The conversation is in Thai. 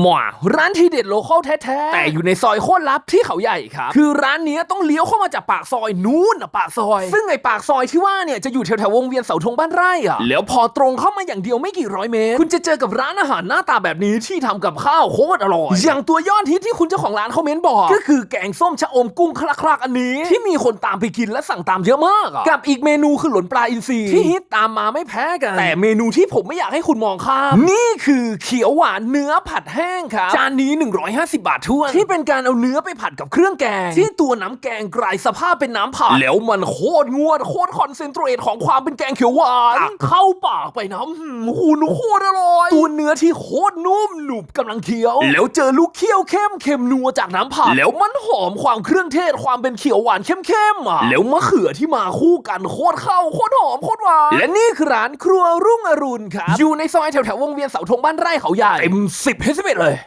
หม่าร้านที่เด็ดโลคอลแท้ๆ แต่อยู่ในซอยโคตรลับที่เขาใหญ่ครับ คือร้านเนี้ยต้องเลี้ยวเข้ามาจากปากซอยนู้นนะปากซอย ซึ่งไอปากซอยที่ว่าเนี่ยจะอยู่แถวๆวงเวียนเสาธงบ้านไร่อะแล้วพอตรงเข้ามาอย่างเดียวไม่กี่ร้อยเมตร คุณจะเจอกับร้านอาหารหน้าตาแบบนี้ที่ทำกับข้าวโคตรอร่อย อย่างตัวยอดฮิตที่คุณเจ้าของร้านเขาเม้นบอก ก็คือแกงส้มชะอมกุ้งคลักๆอันนี้ ที่มีคนตามไปกินและสั่งตามเยอะมากอะกับอีกเมนูคือหลนปลาอินทรีที่ฮิตตามมาไม่แพ้กัน แต่เมนูที่ผมไม่อยากให้คุณมองข้ามนี่คือเขียวหวานเนื้อผัดแห้งครับ จานนี้ 150 บาทท้วนที่เป็นการเอาเนื้อไปผัดกับเครื่องแกง ที่ตัวน้ำแกงกลายสภาพเป็นน้ำผัด แล้วมันโคตรงวดโคตรคอนเซนเทรตของความเป็นแกงเขียวหวานตักเข้าปากไปน้ำหืมหูนโคตรอร่อย ตัวเนื้อที่โคตรนุ่มหนุบกำลังเคี้ยว แล้วเจอลูกเคี่ยวเข้มเค็มนัวจากน้ำผัด แล้วมันหอมความเครื่องเทศความเป็นเขียวหวานเข้มๆอะแล้วมะเขือที่มาคู่กันโคตรเข้าโคตรหอมโคตรหวานและนี่คือร้านครัวรุ่งอรุณครับอยู่ในซอยแถวๆวงเวียนเสาธงบ้านไร่เขาใหญ่เต็มสิบให้สิบเอ็ดเลย